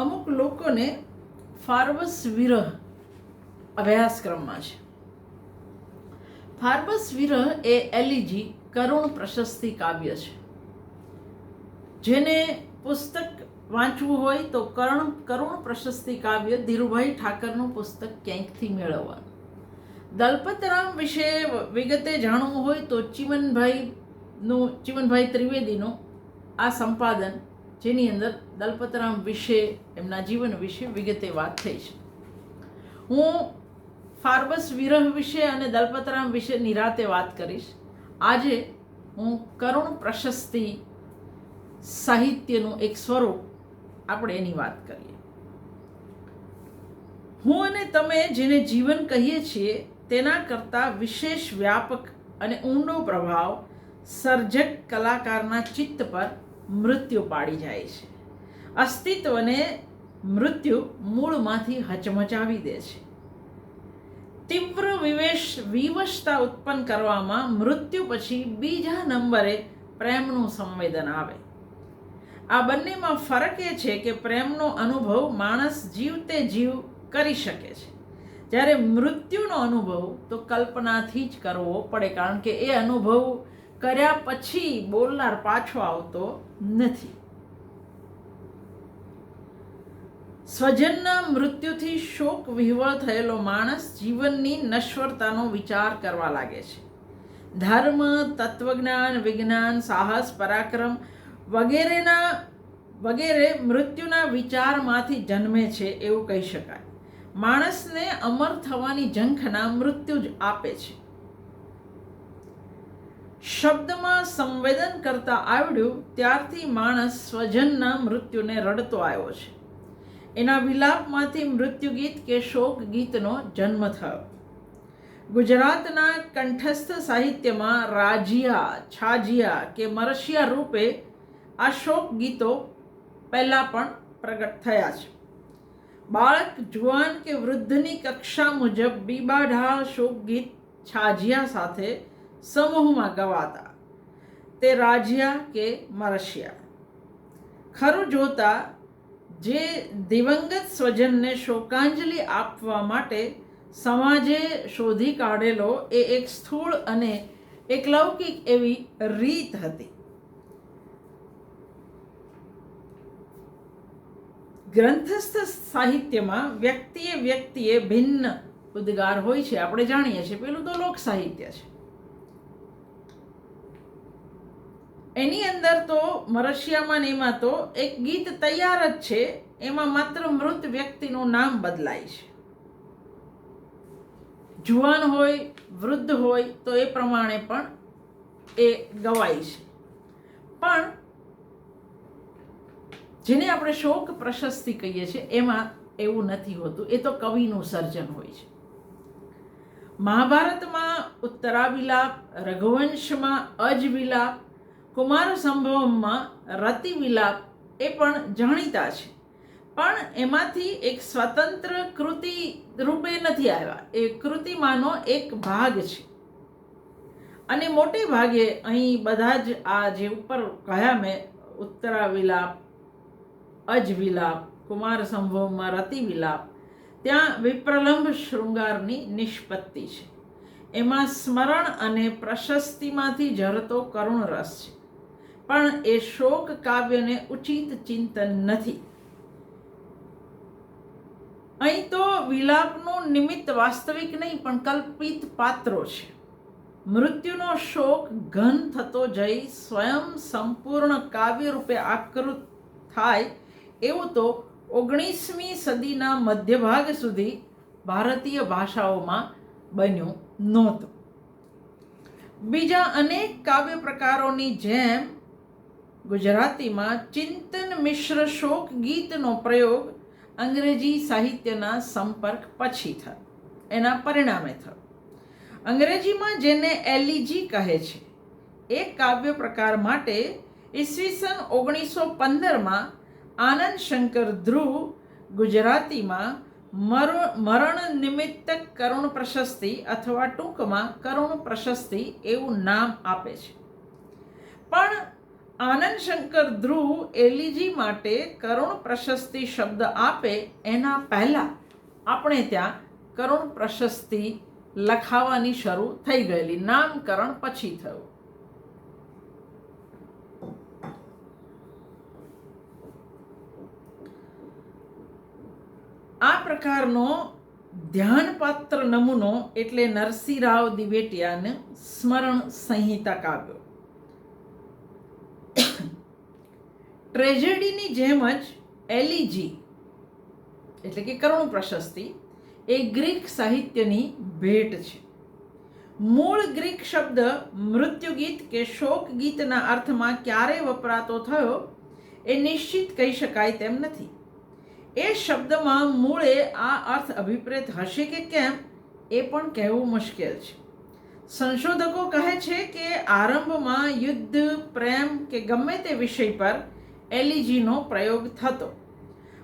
અમુક લોકોને ફાર્વસ વિરહ અભ્યાસક્રમમાં છે. ફાર્વસ વિરહ એ એલિજી કરુણ પ્રશસ્તિ કાવ્ય છે. જેને પુસ્તક વાંચવું હોય તો કરણ કરુણ પ્રશસ્તિ કાવ્ય ધીરુભાઈ ઠાકરનું પુસ્તક ક્યાંકથી મેળવવાનું? દલપતરામ વિશે વિગતે જાણવું હોય તો ચીમનભાઈનું, ચીમનભાઈ ત્રિવેદીનું આ સંપાદન જેની અંદર દલપતરામ વિશે, એમના જીવન વિશે વિગતે વાત થઈ છે. હું ફાર્બસ વિરહ વિશે અને દલપતરામ વિશે નિરાતે વાત કરીશ. આજે હું કરુણ પ્રશસ્તિ સાહિત્યનું એક સ્વરૂપ આપણે એની વાત કરીએ. હું અને તમે જેને જીવન કહીએ છીએ, તેના કરતાં વિશેષ વ્યાપક અને ઊંડો પ્રભાવ સર્જક કલાકારના ચિત્ત પર મૃત્યુ પાડી જાય છે. અસ્તિત્વને મૃત્યુ મૂળમાંથી હચમચાવી દે છે. તીવ્ર વિવેશ વિવશતા ઉત્પન્ન કરવામાં મૃત્યુ પછી બીજા નંબરે પ્રેમનું સંવેદન આવે. આ બંનેમાં ફરક એ છે કે પ્રેમનો અનુભવ માણસ જીવતે જીવ કરી શકે છે. જ્યારે મૃત્યુનો અનુભવ તો કલ્પનાથી જ કરવો પડે, કારણ કે એ અનુભવ કર્યા પછી બોલનાર પાછો આવતો નથી. સ્વજનના મૃત્યુથી શોક વિહવળ થયેલો માણસ જીવનની નશ્વરતાનો વિચાર કરવા લાગે છે. ધર્મ, તત્વજ્ઞાન, વિજ્ઞાન, સાહસ, પરાક્રમ વગેરેના, વગેરે મૃત્યુના વિચારમાંથી જન્મે છે એવું કહી શકાય. માણસને અમર થવાની ઝંખના મૃત્યુ જ આપે છે. શબ્દમાં સંવેદન કરતા આવડ્યું ત્યારથી માણસ સ્વજનના મૃત્યુને રડતો આવ્યો છે. એના વિલાપમાંથી મૃત્યુ ગીત કે શોક ગીતનો જન્મ થયો. ગુજરાતના કંઠસ્થ સાહિત્યમાં રાજિયા, છાજિયા કે મરશિયા રૂપે આ શોક ગીતો પહેલાં પણ પ્રગટ થયા છે. બાળક, જુવાન કે વૃદ્ધની કક્ષા મુજબ બીબાઢાળ શોક ગીત છાજિયા સાથે સમૂહમાં ગવાતા. તે રાજ્યા કે મરશિયા ખરું જોતા જે દિવંગત સ્વજનને શોકાંજલિ આપવા માટે સમાજે શોધી કાઢેલો એ એક સ્થૂળ અને એક લૌકિક એવી રીત હતી. ગ્રંથસ્થ સાહિત્યમાં વ્યક્તિએ વ્યક્તિએ ભિન્ન ઉદ્ગાર હોય છે. આપણે જાણીએ છીએ. પેલું તો લોક સાહિત્ય છે. એની અંદર તો મરશિયામાં ને એમાં તો એક ગીત તૈયાર જ છે. એમાં માત્ર મૃત વ્યક્તિનું નામ બદલાય છે. જુવાન હોય, વૃદ્ધ હોય, તો એ પ્રમાણે પણ એ ગવાય છે. પણ જેને આપણે શોક પ્રશસ્તિ કહીએ છીએ, એમાં એવું નથી હોતું. એ તો કવિનું સર્જન હોય છે. મહાભારતમાં ઉત્તરાવિલાપ રઘુવંશમાં અજવિલાપ કુમાર સંભવમમાં રતિ વિલાપ એ પણ જાણીતા છે. પણ એમાંથી એક સ્વતંત્ર કૃતિ રૂપે નથી આવ્યા. એ કૃતિમાંનો એક ભાગ છે. અને મોટે ભાગે અહીં બધા જ આ જે ઉપર કહ્યા મેં ઉત્તરા વિલાપ અજ વિલાપ કુમાર સંભવમાં રતિ વિલાપ ત્યાં વિપ્રલંબ શૃંગારની નિષ્પત્તિ છે. એમાં સ્મરણ અને પ્રશસ્તિમાંથી ઝરતો કરુણ રસ છે. પણ એ શોક કાવ્યને ઉચિત ચિંતન નથી. અહીં તો વિલાપનું નિમિત્ત વાસ્તવિક નહીં, પણ કલ્પિત પાત્રો છે. મૃત્યુનો શોક ઘન થતો જઈ સ્વયં સંપૂર્ણ કાવ્ય રૂપે આકૃત થાય એવું તો ઓગણીસમી સદીના મધ્યભાગ સુધી ભારતીય ભાષાઓમાં બન્યું નહોતું. બીજા અનેક કાવ્ય પ્રકારોની જેમ ગુજરાતીમાં ચિંતન મિશ્ર શોક ગીતનો પ્રયોગ અંગ્રેજી સાહિત્યના સંપર્ક પછી થયો. એના પરિણામે થયો. અંગ્રેજીમાં જેને એલિજી કહે છે, એ કાવ્ય પ્રકાર માટે ઈસવીસન ઓગણીસો પંદરમાં આનંદ શંકર ધ્રુવ ગુજરાતીમાં મર, મરણ નિમિત્ત કરુણ પ્રશસ્તિ અથવા ટૂંકમાં કરુણ પ્રશસ્તિ એવું નામ આપે છે. પણ આનંદ શંકર ધ્રુવ એલિજી માટે કરુણ પ્રશસ્તિ શબ્દ આપે એના પહેલાં આપણે ત્યાં કરુણ પ્રશસ્તિ લખાવાની શરૂ થઈ ગયેલી. નામકરણ પછી થયું. આ પ્રકારનો ધ્યાનપાત્ર નમૂનો એટલે નરસિંહરાવ દિવેટિયાને સ્મરણ સંહિતા કાવ્યો. ટ્રેજેડીની જેમ જ એલિજી એટલે કે કરુણ પ્રશસ્તિ, એ ગ્રીક સાહિત્યની ભેટ છે. મૂળ ગ્રીક શબ્દ મૃત્યુગીત કે શોક ગીતના અર્થમાં ક્યારે વપરાતો થયો એ નિશ્ચિત કહી શકાય તેમ નથી. એ શબ્દમાં મૂળે આ અર્થ અભિપ્રેત હશે કે કેમ એ પણ કહેવું મુશ્કેલ છે. સંશોધકો કહે છે કે આરંભમાં યુદ્ધ, પ્રેમ કે ગમે તે વિષય પર એલિજીનો પ્રયોગ થતો.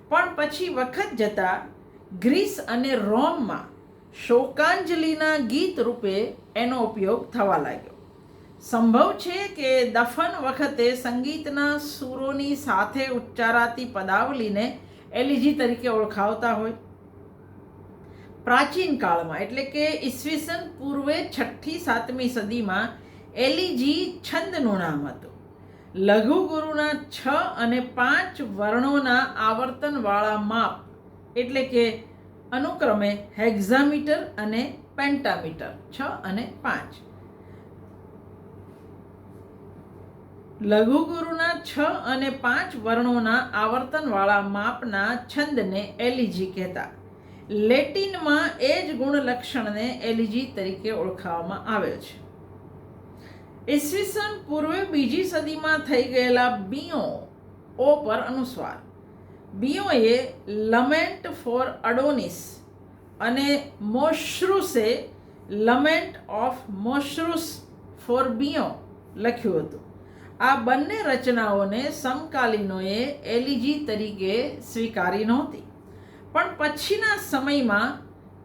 પણ પછી વખત જતાં ગ્રીસ અને રોમમાં શોકાંજલિના ગીત રૂપે એનો ઉપયોગ થવા લાગ્યો. સંભવ છે કે દફન વખતે સંગીતના સૂરોની સાથે ઉચ્ચારાતી પદાવલીને એલિજી તરીકે ઓળખાવતા હોય. પ્રાચીન કાળમાં, એટલે કે ઈસવીસન પૂર્વે છઠ્ઠી સાતમી સદીમાં, એલિજી છંદનું નામ હતું. લઘુ ગુરુના છ અને પાંચ વર્ણોના આવર્તનવાળા માપ, એટલે કે અનુક્રમે હેક્ઝામીટર અને પેન્ટામીટર, છ અને પાંચ. લઘુગુરુના છ અને પાંચ વર્ણોના આવર્તનવાળા માપના છંદને એલિજી કહેતા. લેટિનમાં એ જ ગુણલક્ષણને એલિજી તરીકે ઓળખાવવામાં આવે છે. ઈસવીસન પૂર્વે બીજી સદીમાં થઈ ગયેલા બીઓ ઓ પર અનુસ્વાર. બીઓએ લમેન્ટ ફોર અડોનિસ અને મોશ્રુસે lament of Moschus for Bion લખ્યું હતું. આ બંને રચનાઓને સમકાલીનોએ એલિજી તરીકે સ્વીકારી નહોતી. પણ પછીના સમયમાં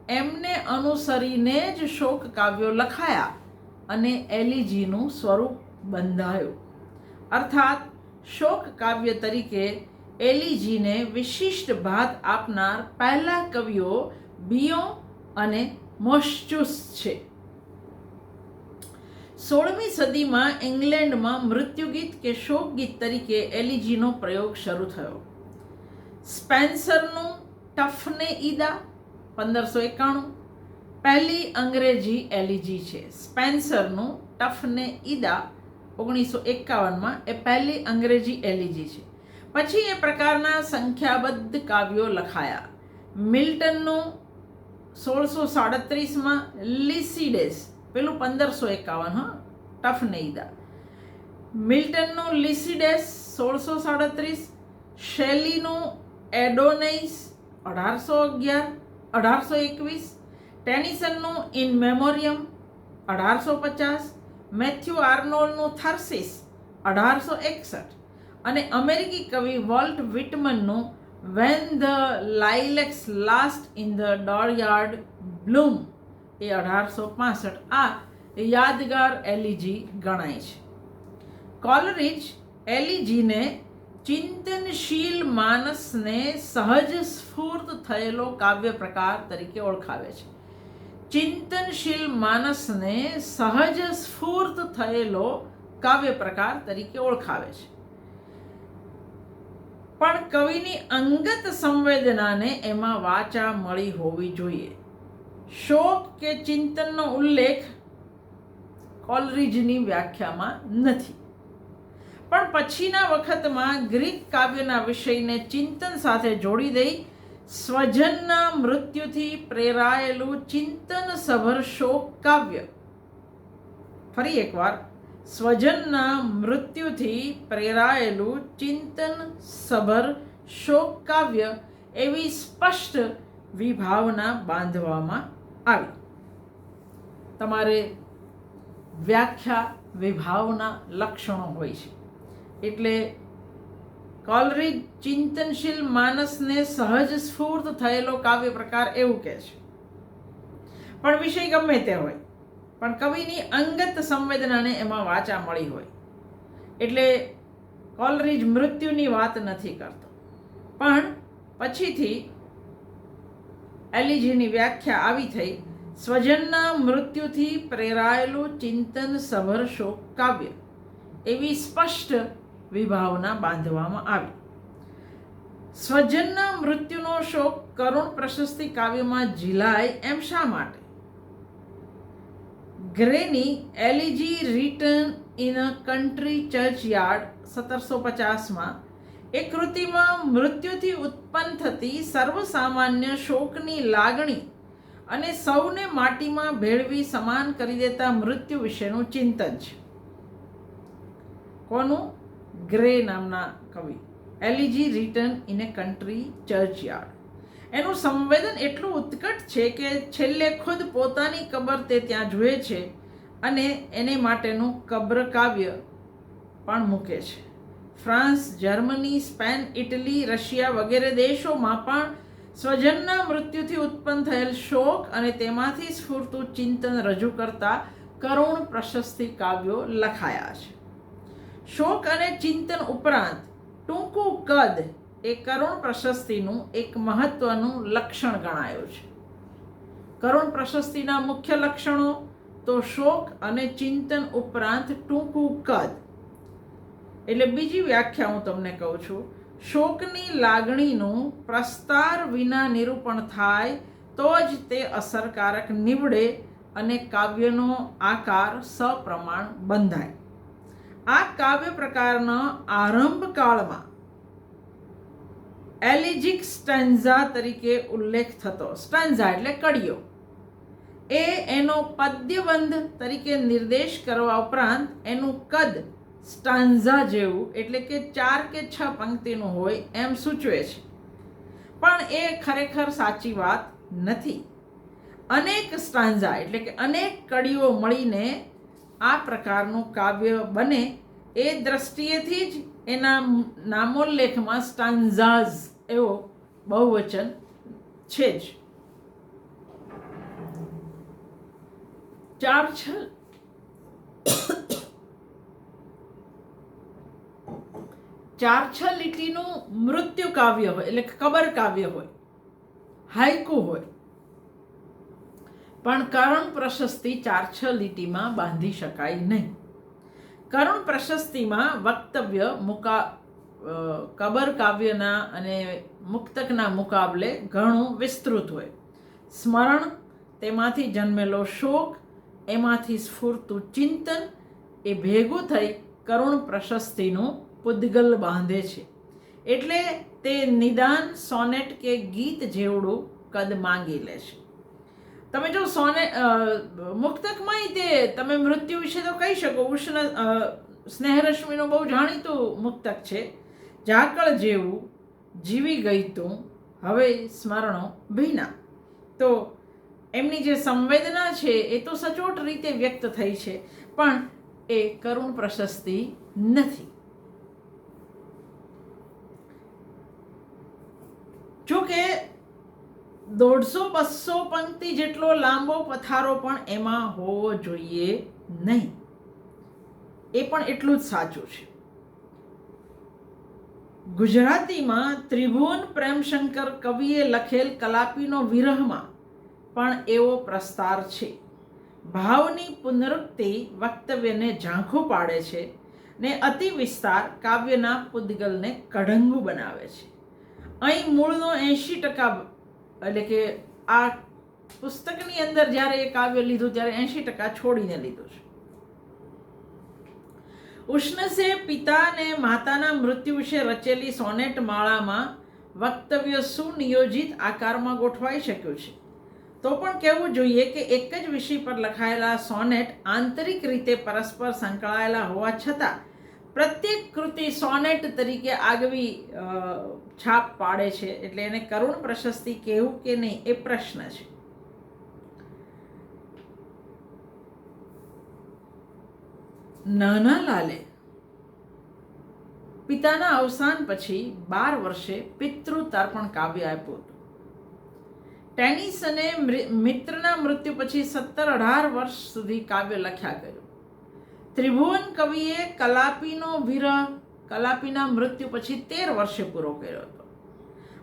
એમને અનુસરીને જ શોક કાવ્યો લખાયા. અને એલિજીનું સ્વરૂપ બંધાયું. અર્થાત, શોક કાવ્ય તરીકે એલિજીને વિશિષ્ટ ભાત આપનાર પહેલા કવિઓ બિયો અને મોસ્ચુસ છે. સોળમી સદીમાં ઇંગ્લેન્ડમાં મૃત્યુગીત કે શોક ગીત તરીકે એલિજીનો પ્રયોગ શરૂ થયો. સ્પેન્સરનું ટફને ઈદા પંદરસો એકાણું પહેલી અંગ્રેજી એલિજી છે. સ્પેન્સરનું ટફને ઈદા ઓગણીસો એકાવનમાં એ પહેલી અંગ્રેજી એલિજી છે. પછી એ પ્રકારના સંખ્યાબદ્ધ કાવ્યો લખાયા. મિલ્ટનનું સોળસો સાડત્રીસમાં લિસિડેસ, પેલું પંદરસો એકાવન, હા, ટફ નઈદા મિલ્ટનનું લિસિડેસ સોળસો સાડત્રીસ, શેલીનું એડોનેઇસ અઢારસો અગિયાર, અઢારસો એકવીસ ટેનિસનનું ઇન મેમોરિયમ અઢારસો પચાસ, મેથ્યુ આર્નોલ્ડનું થર્સિસ અઢારસો એકસઠ અને અમેરિકી કવિ Walt વિટમનનું when the lilacs last in the dooryard bloom એ અઢારસો પાસઠ. આ યાદગાર એલિજી ગણાય છે. કોલરિજ એલિજીને ચિંતનશીલ માનસને સહજ સ્ફૂર્ત થયેલો કાવ્ય પ્રકાર તરીકે ઓળખાવે છે. ચિંતનશીલ માનસને સહજ સ્ફૂર્ત થયેલો કાવ્ય પ્રકાર તરીકે ઓળખાવે છે. પણ કવિની અંગત સંવેદનાને એમાં વાચા મળી હોવી જોઈએ. શોક કે ચિંતનનો ઉલ્લેખ કોલરીજની વ્યાખ્યામાં નથી. પણ પછીના વખતમાં ગ્રીક કાવ્યના વિષયને ચિંતન સાથે જોડી દઈ સ્વજનના મૃત્યુથી પ્રેરાયેલું ચિંતન સભર શોક કાવ્ય. ફરી એકવાર, સ્વજનના મૃત્યુથી પ્રેરાયેલું ચિંતન સભર શોક કાવ્ય એવી સ્પષ્ટ વિભાવના બાંધવામાં આવી. તમારે વ્યાખ્યા વિભાવના લક્ષણો હોય છે. એટલે કોલરીજ ચિંતનશીલ માનસને સહજ સ્ફૂર્ત થયેલો કાવ્ય પ્રકાર એવું કહે છે. પણ વિષય ગમે તે હોય, પણ કવિની અંગત સંવેદનાને એમાં વાચા મળી હોય. એટલે કોલરીજ મૃત્યુની વાત નથી કરતો. પણ પછીથી એલિજીની વ્યાખ્યા આવી થઈ, સ્વજનના મૃત્યુથી પ્રેરાયેલું ચિંતન સભર શોક કાવ્ય. એવી સ્પષ્ટ વિભાવના બાંધવામાં આવી. સ્વજનના મૃત્યુનો શોક કરુણ પ્રશસ્તિ કાવ્યમાં ઝીલાય એમ શા માટે? ગ્રેની elegy written in a country church સત્તરસો પચાસમાં એ કૃતિમાં મૃત્યુથી ઉત્પન્ન થતી સર્વસામાન્ય શોકની લાગણી અને સૌને માટીમાં ભેળવી સમાન કરી દેતા મૃત્યુ વિશેનું ચિંતન છે. કોનું? ગ્રે નામના કવિ. Elegy written in a country churchyard. એનું સંવેદન એટલું ઉત્કટ છે કે છેલ્લે ખુદ પોતાની કબર તે ત્યાં જુએ છે અને એને માટેનું કબ્ર કાવ્ય પણ મૂકે છે. France, Germany, Spain, Italy, Russia વગેરે દેશોમાં પણ સ્વજનના મૃત્યુથી ઉત્પન્ન થયેલ શોક અને તેમાંથી સ્ફૂર્તું ચિંતન રજૂ કરતા કરુણ પ્રશસ્તિ કાવ્યો લખાયા છે. શોક અને ચિંતન ઉપરાંત? ટૂંકું કદ એ કરુણ પ્રશસ્તિનું એક મહત્વનું લક્ષણ ગણાયું છે. કરુણ પ્રશસ્તિના મુખ્ય લક્ષણો તો શોક અને ચિંતન ઉપરાંત ટૂંકું કદ. એટલે બીજી વ્યાખ્યા હું તમને કહું છું. શોકની લાગણીનું પ્રસ્તાર વિના નિરૂપણ થાય તો જ તે અસરકારક નીવડે અને કાવ્યનો આકાર સપ્રમાણ બંધાય. આ કાવ્ય પ્રકારના આરંભ કાળમાં એલિજિક સ્ટેન્ઝા તરીકે ઉલ્લેખ થતો. સ્ટેન્ઝા એટલે કડીઓ. એ એનો પદ્યબંધ તરીકે નિર્દેશ કરવા ઉપરાંત એનું કદ સ્ટાન્ઝા જેવું, એટલે કે ચાર કે છ પંક્તિનું હોય એમ સૂચવે છે. પણ એ ખરેખર સાચી વાત નથી. અનેક સ્ટાન્ઝા, એટલે કે અનેક કડીઓ મળીને આ પ્રકારનું કાવ્ય બને એ દ્રષ્ટિએથી જ એના નામોલ્લેખમાં સ્ટાન્ઝાઝ એવો બહુવચન છે જ. ચાર છ ચાર છ લીટીનું મૃત્યુ કાવ્ય હોય, એટલે કબર કાવ્ય હોય હાઈકુ હોય પણ કરણ પ્રશસ્તિ ચાર છ લીટીમાં બાંધી શકાય નહીં. કરુણ પ્રશસ્તિમાં વક્તવ્ય મુકા કબર કાવ્યના અને મુક્તકના મુકાબલે ઘણું વિસ્તૃત હોય. સ્મરણ, તેમાંથી જન્મેલો શોક, એમાંથી સ્ફૂર્તું ચિંતન, એ ભેગું થઈ કરુણ પ્રશસ્તિનું પુદ્ગલ બાંધે છે. એટલે તે નિદાન સોનેટ કે ગીત જેવડું કદ માંગી લે છે. તમે જો સોને મુક્તકમાં તે તમે મૃત્યુ વિશે તો કહી શકો. ઉષ્ણ સ્નેહરશ્મિનું બહુ જાણીતું મુક્તક છે. ઝાકળ જેવું જીવી ગઈ તું હવે સ્મરણો ભીના. તો એમની જે સંવેદના છે એ તો સચોટ રીતે વ્યક્ત થઈ છે, પણ એ કરુણ પ્રશસ્તિ નથી. જોકે દોઢસો બસો પંક્તિ જેટલો લાંબો પથારો પણ એમાં હોવો જોઈએ નહીં. એ પણ એટલું જ સાચું છે. ગુજરાતીમાં ત્રિભુવન પ્રેમશંકર કવિએ લખેલ કલાપીનો વિરહમાં પણ એવો પ્રસ્તાર છે. ભાવની પુનરુક્તિ વક્તવ્યને ઝાંખું પાડે છે ને અતિ વિસ્તાર કાવ્યના પુદ્ગલને કઢંગુ બનાવે છે. અહીં મૂળનો એંશી ટકા એટલે કે આ પુસ્તકની અંદર જ્યારે એ કાવ્ય લીધું, ત્યારે એંશી ટકા છોડીને લીધું છે. ઉષ્ણસે પિતા અને માતાના મૃત્યુ વિશે રચેલી સોનેટ માળામાં વક્તવ્ય સુનિયોજિત આકારમાં ગોઠવાઈ શક્યું છે. તો પણ કહેવું જોઈએ કે એક જ વિષય પર લખાયેલા સોનેટ આંતરિક રીતે પરસ્પર સંકળાયેલા હોવા છતાં પ્રત્યેક કૃતિ સોનેટ તરીકે આગવી છાપ પાડે છે એટલે એને કરુણ પ્રશસ્તિ કહેવું કે નહીં એ પ્રશ્ન છે. નાના લાલે પિતાના અવસાન પછી બાર વર્ષે પિતૃ તર્પણ કાવ્ય આપ્યું હતું. ટેનિસને મિત્રના મૃત્યુ પછી સત્તર અઢાર વર્ષ સુધી કાવ્ય લખ્યા કર્યું. ત્રિભુવન કવિએ કલાપીનો વિરહ, કલાપીના મૃત્યુ પછી તેર વર્ષે પૂરો કર્યો હતો.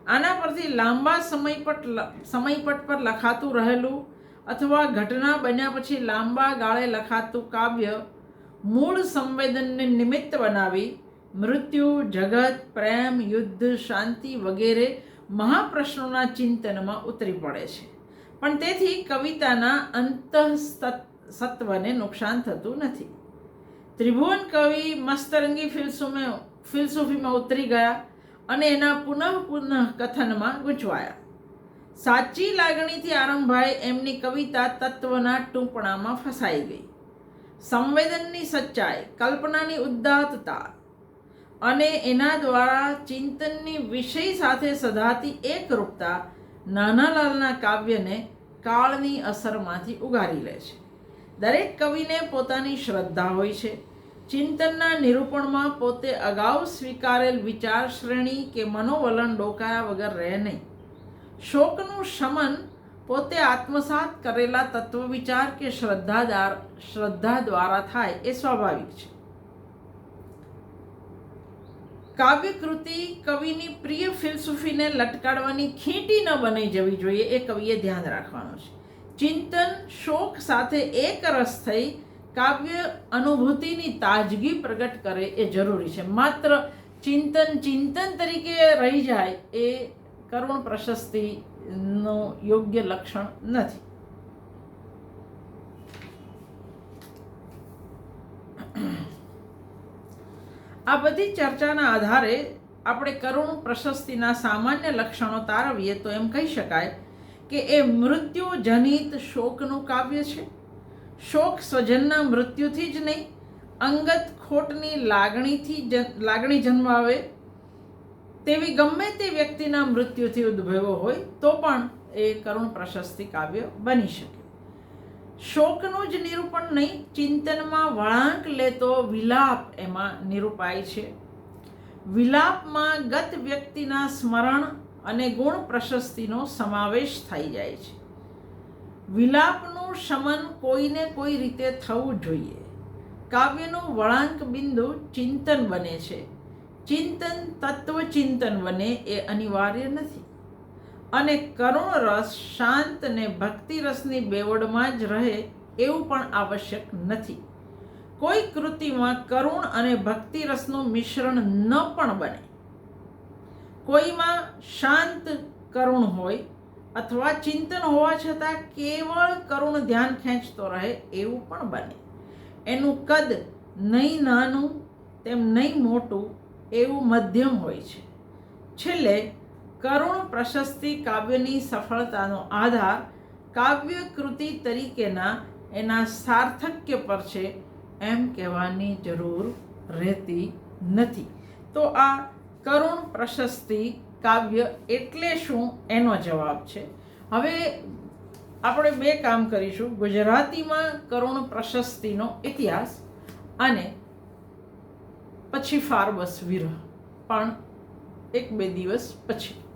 આના પરથી લાંબા સમયપટ સમયપટ પર લખાતું રહેલું અથવા ઘટના બન્યા પછી લાંબા ગાળે લખાતું કાવ્ય મૂળ સંવેદનને નિમિત્ત બનાવી મૃત્યુ, જગત, પ્રેમ, યુદ્ધ, શાંતિ વગેરે મહાપ્રશ્નોના ચિંતનમાં ઉતરી પડે છે. પણ તેથી કવિતાના અંત સત્વને નુકસાન થતું નથી. ત્રિભુવન કવિ મસ્તરંગી ફિલસુમે, ફિલસુફીમાં ઉતરી ગયા અને એના પુનઃ પુનઃ કથનમાં ગૂંચવાયા. સાચી લાગણીથી આરંભાઈ એમની કવિતા તત્વના ટૂંપણામાં ફસાઈ ગઈ. સંવેદનની સચ્ચાઈ, કલ્પનાની ઉદાત્તતા અને એના દ્વારા ચિંતનની વિષય સાથે સધાતી એકરૂપતા નાનાલાલના કાવ્યને કાળની અસરમાંથી ઉગારી લે છે. દરેક કવિને પોતાની શ્રદ્ધા હોય છે. ચિંતનના નિરૂપણમાં પોતે અગાઉ સ્વીકારેલ વિચાર શ્રેણી કે મનોવલણ ડોકાયા વગર રહે નહીં. શોકનું શમન પોતે આત્મસાત કરેલા તત્વ વિચાર કે શ્રદ્ધાદાર શ્રદ્ધા દ્વારા થાય એ સ્વાભાવિક છે. કાવ્યકૃતિ કવિની પ્રિય ફિલસૂફીને લટકાડવાની ખીંટી ન બની જવી જોઈએ એ કવિએ ધ્યાન રાખવાનું છે. ચિંતન શોક સાથે એક રસ થઈ કાવ્ય અનુભૂતિની તાજગી પ્રગટ કરે એ જરૂરી છે. માત્ર ચિંતન ચિંતન તરીકે રહી જાય એ કરુણ પ્રશસ્તિનું યોગ્ય લક્ષણ નથી. આ બધી ચર્ચાના આધારે આપણે કરુણ પ્રશસ્તિના સામાન્ય લક્ષણો તારવીએ તો એમ કહી શકાય કે એ મૃત્યુ જનિત શોકનું કાવ્ય છે. શોક સ્વજનના મૃત્યુથી જ નહીં, અંગત ખોટની લાગણીથી લાગણી જન્માવે. તેવી ગમે તે વ્યક્તિના મૃત્યુથી ઉદ્ભવ્યો હોય, તો પણ એ કરુણ પ્રશસ્તિ કાવ્ય બની શકે. શોકનું જ નિરૂપણ નહીં, ચિંતનમાં વળાંક લેતો વિલાપ એમાં નિરૂપાય છે. વિલાપમાં ગત વ્યક્તિના સ્મરણ અને ગુણ પ્રશસ્તિનો સમાવેશ થઈ જાય છે. વિલાપનું શમન કોઈને કોઈ રીતે થવું જોઈએ. કાવ્યનું વળાંક બિંદુ ચિંતન બને છે. ચિંતન તત્વચિંતન બને એ અનિવાર્ય નથી. અને કરુણ રસ શાંત ને ભક્તિ રસની બેવડમાં જ રહે એવું પણ આવશ્યક નથી. કોઈ કૃતિમાં કરુણ અને ભક્તિ રસનું મિશ્રણ ન પણ બને. કોઈમાં શાંત કરુણ હોય અથવા ચિંતન હોવા છતાં કેવળ કરુણ ધ્યાન ખેંચતો રહે એવું પણ બને. એનું કદ નહીં નાનું, તેમ નહીં મોટું એવું મધ્યમ હોય છે. છેલ્લે, કરુણ પ્રશસ્તિ કાવ્યની સફળતાનો આધાર કાવ્ય કૃતિ તરીકેના એના સાર્થક્ય પર છે એમ કહેવાની જરૂર રહેતી નથી. તો આ કરુણ પ્રશસ્તિ કાવ્ય એટલે શું એનો જવાબ છે. હવે આપણે બે કામ કરીશું. ગુજરાતીમાં કરુણ પ્રશસ્તિનો ઇતિહાસ અને પછી ફારબસ વિરહ. પણ એક બે દિવસ પછી.